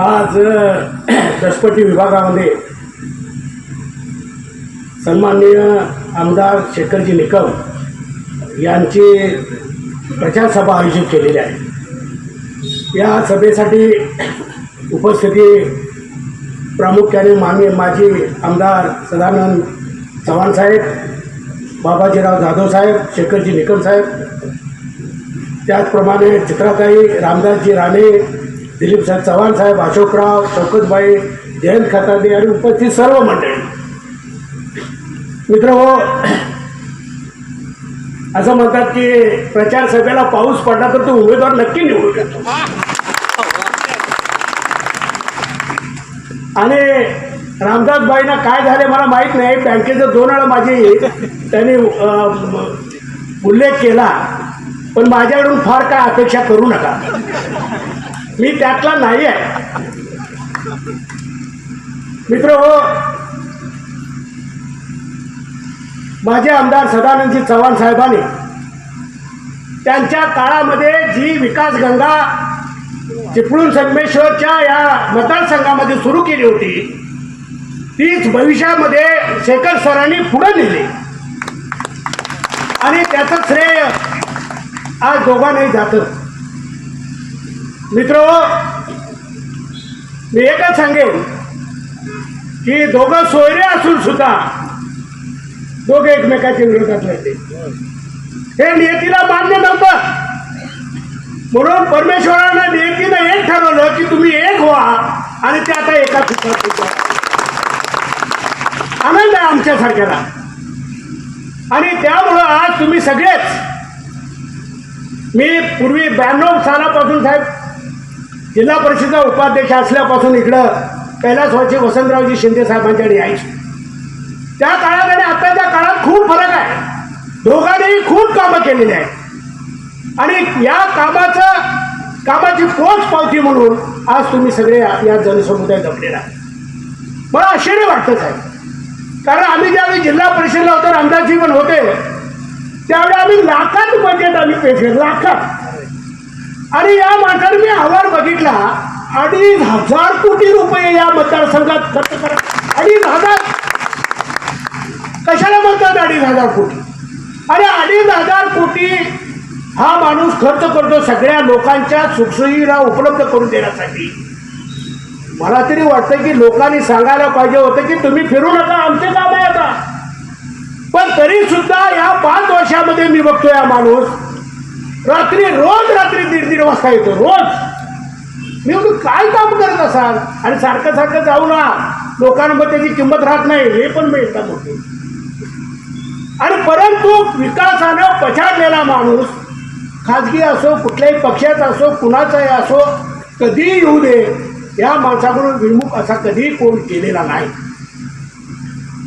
आज दशपटी विभागामध्ये सन्माननीय आमदार शेखरजी निकम यांची प्रचारसभा आयोजित केलेली आहे. या सभेसाठी उपस्थिती प्रामुख्याने मामी माजी आमदार सदानंद चव्हाण साहेब बाबाजीराव जाधव साहेब शेखरजी निकम साहेब त्याचप्रमाणे चित्राताई रामदासजी राणे दिलीप साहेब चव्हाण साहेब अशोकराव शौकतबाई जयंत खतादे आणि उपस्थित सर्व मंडळी. मित्र हो असं म्हणतात की प्रचार सभेला पाऊस पडला तर तो उमेदवार नक्की निवडून येतो. आणि रामदासबाईंना काय झाले मला माहीत नाही. बँकेचं दोन वेळा माझी त्यांनी उल्लेख केला. पण माझ्याकडून फार काय अपेक्षा करू नका. मी त्यातला नाही आहे मित्र हो माझे आमदार सदानंदजी चव्हाण साहेबांनी त्यांच्या काळामध्ये जी विकास गंगा चिपळूण संगमेश्वरच्या या मतदारसंघामध्ये सुरू केली होती तीच भविष्यामध्ये शेखर सरांनी पुढे नेली. आणि त्याचं श्रेय आज दोघांनाही जातं. मित्र मी एकच सांगेन की दोघं सोयरे असून सुद्धा दोघे एकमेकाच्या विरोधात राहते. हे नियतीला मान्य नव्हतं. म्हणून परमेश्वरानं नियतीनं एक ठरवलं की तुम्ही एक व्हा आणि ते आता एका सूत्रात आनंद आहे आमच्यासारख्याला. आणि त्यामुळं आज तुम्ही सगळेच मी पूर्वी ब्याण्णव सालापासून साहेब जिल्हा परिषदेचा उपाध्यक्ष असल्यापासून इकडं कैलासवासी वसंतरावजी शिंदे साहेबांच्याकडे यायचे त्या काळात आणि आताच्या काळात खूप फरक आहे. दोघांनीही खूप कामं केलेली आहेत. आणि या कामाचं कामाची पोच पावती म्हणून आज तुम्ही सगळे या जनसमुदाय जपलेला मला आश्चर्य वाटतंच आहे. कारण आम्ही ज्यावेळी जिल्हा परिषदला होतो रामदासजी पण होते त्यावेळी आम्ही लाखात बजेट आम्ही पे लाखात. आणि या माणसाने मी अहवाल बघितला अडीच हजार कोटी रुपये या मतदारसंघात खर्च करा. अडीच हजार. कशाला म्हणतात अडीच हजार कोटी? अरे अडीच हजार कोटी हा माणूस खर्च करतो सगळ्या लोकांच्या सुखसुविधा उपलब्ध करून देण्यासाठी. मला तरी वाटतं की लोकांनी सांगायला पाहिजे होतं की तुम्ही फिरू नका आमचे काम आहे आता. पण तरी सुद्धा या पाच वर्षामध्ये मी बघतो या माणूस. रात्री रोज रात्री दीड दीड वाजता येतो रोज. मी म्हणून काय काम करत असाल? आणि सारखं सारखं जाऊ ना. लोकांमध्ये त्याची किंमत राहत नाही. हे पण मिळतात होते आणि परंतु विकासानं पछाडलेला माणूस खाजगी असो कुठल्याही पक्षाचा असो कुणाचाही असो कधीही येऊ दे या माणसाकडून विमुख असा कधीही कोण केलेला नाही.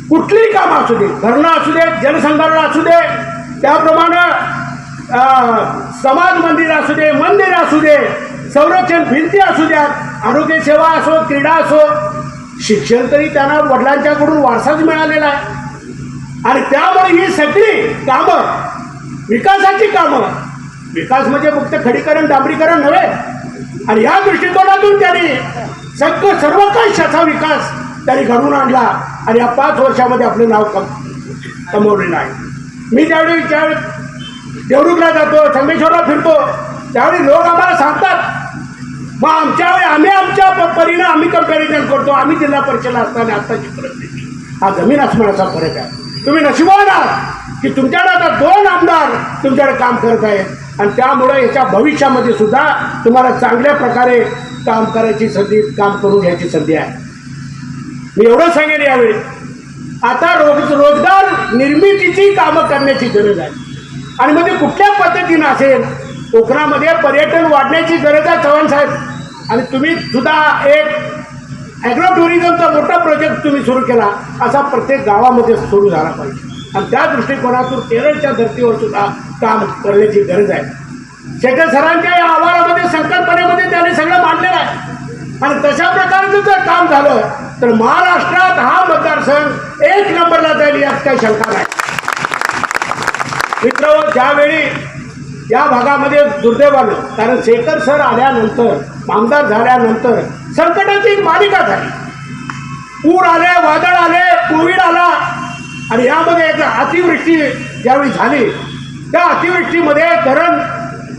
कुठलीही कामं असू दे धरणं असू दे जनसंधारण असू दे त्याप्रमाणे समाज मंदिर असू दे मंदिर असू दे संरक्षण भिंती असू द्या आरोग्य सेवा असो क्रीडा असो शिक्षण तरी त्यांना वडिलांच्याकडून वारसाच मिळालेला आहे. आणि त्यामुळे ही सगळी कामं विकासाची कामं विकास म्हणजे फक्त खडीकरण डांबरीकरण नव्हे. आणि या दृष्टिकोनातून त्यांनी सगळं सर्व काशाचा विकास त्यांनी घडवून आणला. आणि या पाच वर्षामध्ये आपलं नाव कम कमवलेलं आहे. मी त्यावेळी त्यावेळी देवरुखला जातो संगमेश्वरला फिरतो. त्यावेळी लोक आम्हाला सांगतात मग आमच्यावेळी आम्ही आमच्या प- परीनं आम्ही कंपॅरिझन करतो. आम्ही जिल्हा परिषदला असताना आत्ताची परिस्थिती. हा जमीन आसमानाचा फरक आहे. तुम्ही नशिबान आहात की तुमच्याकडे आता दोन आमदार तुमच्याकडे काम करत आहेत. आणि त्यामुळे याच्या भविष्यामध्ये सुद्धा तुम्हाला चांगल्या प्रकारे काम करायची संधी काम करून घ्यायची संधी आहे. मी एवढं सांगेन यावेळी. आता रोज रोजगार निर्मितीची कामं करण्याची गरज आहे. आणि म्हणजे कुठल्या पद्धतीनं असेल? कोकणामध्ये पर्यटन वाढण्याची गरज आहे चव्हाण साहेब. आणि तुम्ही सुद्धा एक ॲग्रो टुरिझमचा मोठा प्रोजेक्ट तुम्ही सुरू केला असा प्रत्येक गावामध्ये सुरू झाला पाहिजे. आणि त्या दृष्टिकोनातून केरळच्या धर्तीवर सुद्धा काम करण्याची गरज आहे. शेखर सरांच्या या आवारामध्ये संकल्पनेमध्ये त्याने सगळं मांडलेलं आहे. आणि तशा प्रकारचं जर काम झालं तर महाराष्ट्रात हा मतदारसंघ एक नंबरला जाईल यात काही शंका नाही. मित्र ज्यावेळी या भागामध्ये दुर्दैवानं कारण शेखर सर आल्यानंतर आमदार झाल्यानंतर संकटाची एक मालिका झाली. पूर आले वादळ आले कोविड आला. आणि यामध्ये एक अतिवृष्टी ज्यावेळी झाली त्या अतिवृष्टीमध्ये धरण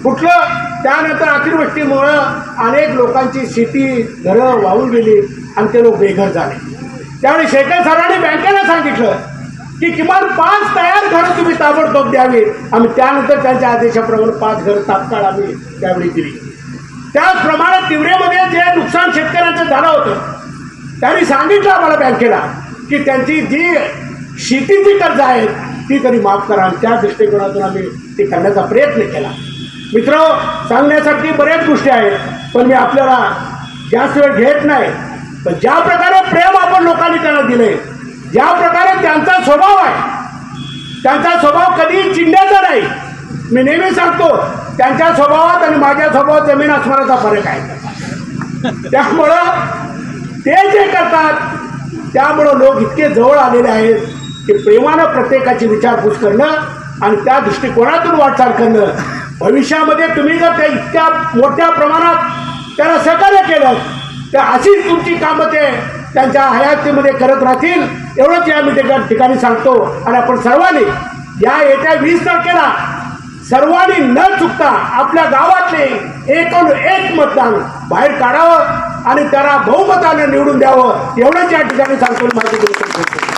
फुटलं. त्यानंतर अतिवृष्टीमुळं अनेक लोकांची शेती घरं वाहून गेली आणि ते लोक बेघर झाले. त्यावेळी शेखर सरांनी बँकेला सांगितलं की किमान पाच तयार घरं तुम्ही ताबडतोब द्यावी आम्ही त्यानंतर त्यांच्या आदेशाप्रमाणे पाच घरं तात्काळ आम्ही त्यावेळी दिली. त्याचप्रमाणे तिवरेमध्ये जे नुकसान शेतकऱ्यांचं झालं होतं त्यांनी सांगितलं आम्हाला बँकेला की त्यांची जी शेतीची कर्ज आहेत ती तरी माफ करा आणि त्या दृष्टिकोनातून आम्ही ते करण्याचा प्रयत्न केला. मित्र सांगण्यासाठी बऱ्याच गोष्टी आहेत पण मी आपल्याला जास्त वेळ घेत नाही. पण ज्या प्रकारे प्रेम आपण लोकांनी त्यांना दिले ज्या प्रकारे त्यांचा स्वभाव आहे. त्यांचा स्वभाव कधी चिंड्याचा नाही. मी नेहमी सांगतो त्यांच्या स्वभावात आणि माझ्या स्वभावात जमीन आसमानाचा फरक आहे. त्यामुळं ते जे करतात त्यामुळं लोक इतके जवळ आलेले आहेत की प्रेमानं प्रत्येकाची विचारपूस करणं आणि त्या दृष्टिकोनातून वाटचाल करणं. भविष्यामध्ये तुम्ही जर त्या इतक्या मोठ्या प्रमाणात त्याला सहकार्य केलं तर अशीच तुमची कामं ते त्यांच्या हयातीमध्ये करत राहतील एवढंच या मी त्या ठिकाणी सांगतो. आणि आपण सर्वांनी या येत्या वीस तारखेला सर्वांनी न चुकता आपल्या गावातले एकूण एक मतदान बाहेर काढावं आणि त्याला बहुमतानं निवडून द्यावं एवढंच या ठिकाणी सांगतो माहिती देऊ शकतो